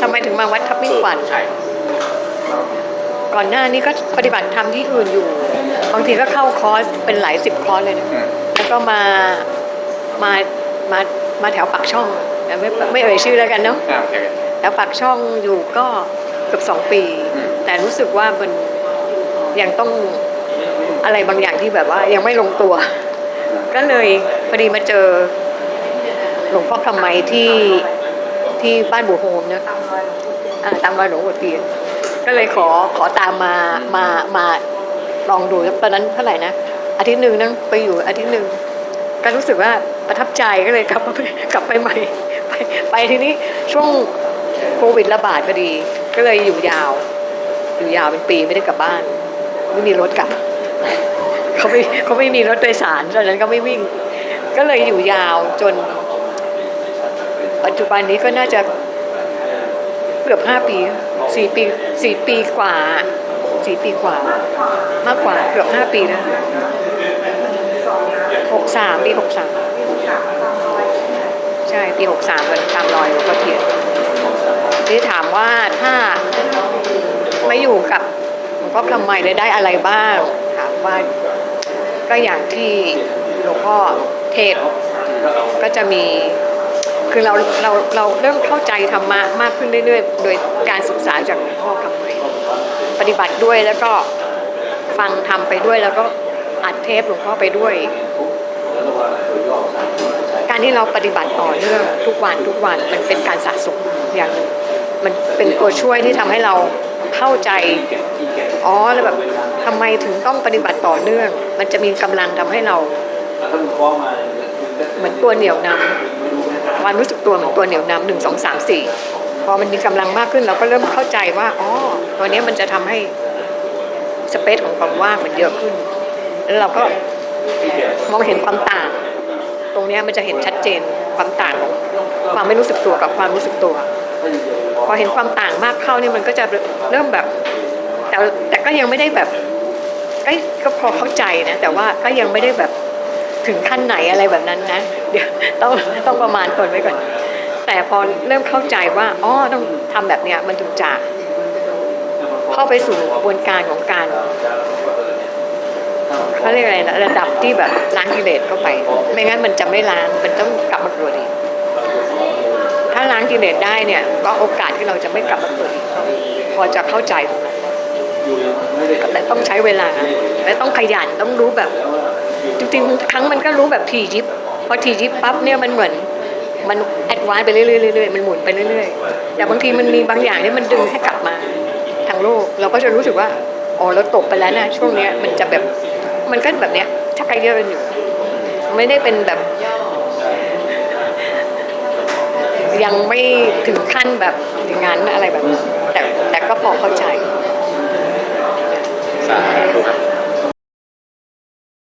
ทำไมถึงมาวัดทับมิ่งขวัญใช่ก่อนหน้านี้ก็ปฏิบัติธรรมที่อื่นอยู่ บางทีก็เข้าคอร์สเป็นหลายสิบคอร์สเลยนะอืมแล้วก็มา มา มา มาแถวปากช่องแต่ไม่ไม่เอ่ยชื่อแล้วกันเนาะอ่าโอเคแถวปากช่องอยู่ก็เกือบสองปีอืมแต่รู้สึกว่ามันยังต้องอะไรบางอย่างที่แบบว่ายังไม่ลงตัว ก็เลยพอดีมาเจอหลวงพ่อคำไมที่ ที่บ้านบัวโฮมนะอ่าตามรอยหลวงปู่เทียนก็เลยขอขอตามมามามาลองดูแล้วตอนนั้นเท่าไหร่นะอาทิตย์หนึ่งนั่งไปอยู่อาทิตย์หนึ่งก็รู้สึกว่าประทับใจก็เลยกลับมากลับไปใหม่ไปไปทีนี้ช่วงโควิดระบาดพอดี ก็เลยอยู่ยาว อยู่ยาวเป็นปีไม่ได้กลับบ้าน ไม่มีรถกลับเขาไม่เขาไม่มีรถโดยสารตอนนั้นก็ไม่วิ่ง ก็เลยอยู่ยาวจน ปัจจุบันนี้ก็น่าจะเกือบห้าปีสี่ปีสี่ปีกว่าสี่ปีกว่า มากกว่าเกือบห้าปีแล้วหกสามปีหกสามใช่ปีหกสามวันตามรอยหลวงพ่อเทียนที่ถามว่าถ้าไม่อยู่กับหลวงพ่อพรหมไมเลยได้อะไรบ้าง ถามว่าก็อย่างที่หลวงพ่อเทศก็จะมี คือเราเราเราเริ่มเข้าใจธรรมะมากขึ้นเรื่อยๆ โดยการศึกษาจากหลวงพ่อคำไมปฏิบัติด้วยแล้วก็ฟังทำไปด้วยแล้วก็อัดเทปหลวงพ่อไปด้วย การที่เราปฏิบัติต่อเนื่องทุกวันทุกวันมันเป็นการสะสมอย่างหนึ่งมันเป็นตัวช่วยที่ทำให้เราเข้าใจอ๋อแล้วแบบทำไมถึงต้องปฏิบัติต่อเนื่อง มันจะมีกำลังทำให้เราเหมือนตัวเหนี่ยวนำ ความรู้สึกตัวเหมือนตัวเหนียวนำหนึ่งสองสามสี่พอมันมีกำลังมากขึ้นเราก็เริ่มเข้าใจว่าอ๋อตัวนี้มันจะทำให้สเปซของความว่างมันเยอะขึ้น แล้วเราก็มองเห็นความต่าง ตรงนี้มันจะเห็นชัดเจนความต่างของความไม่รู้สึกตัวกับความรู้สึกตัว พอเห็นความต่างมากเข้าเนี่ยมันก็จะเริ่มแบบ แต่แต่ก็ยังไม่ได้แบบก็พอเข้าใจนะแต่ว่าก็ยังไม่ได้แบบ ถึงขั้นไหนอะไรแบบนั้นนะ เดี๋ยวต้องต้องประมาณตนไว้ก่อน แต่พอเริ่มเข้าใจว่าอ๋อต้องทำแบบเนี้ยมันถึงจะเข้าไปสู่กระบวนการของการเขาเรียกอะไรนะระดับที่แบบล้างกิเลสเข้าไป ไม่งั้นมันจะไม่ล้างมันต้องกลับมาเกิดอีกถ้าล้างกิเลสได้เนี่ย ก็โอกาสที่เราจะไม่กลับมาเกิดอีกพอจะเข้าใจตรงนั้นแต่ต้องใช้เวลาและต้องขยันต้องรู้แบบ ริงๆครั้งมันก็รู้แบบทียิบพอทียิบปั๊บเนี่ยมันเหมือนมันแอดวานซ์ไปเรื่อยๆมันหมุนไปเรื่อยๆแต่บางทีมันมีบางอย่างที่มันดึงให้กลับมาทางโลก เราก็จะรู้สึกว่าอ๋อเราตกไปแล้วนะช่วงเนี้ยมันจะแบบมันก็แบบเนี้ยชักกระเยอะกันอยู่ ไม่ได้เป็นแบบ ยังไม่ถึงขั้นแบบอย่างนั้นอะไรแบบนั้แต่แต่ก็พอเข้าใจ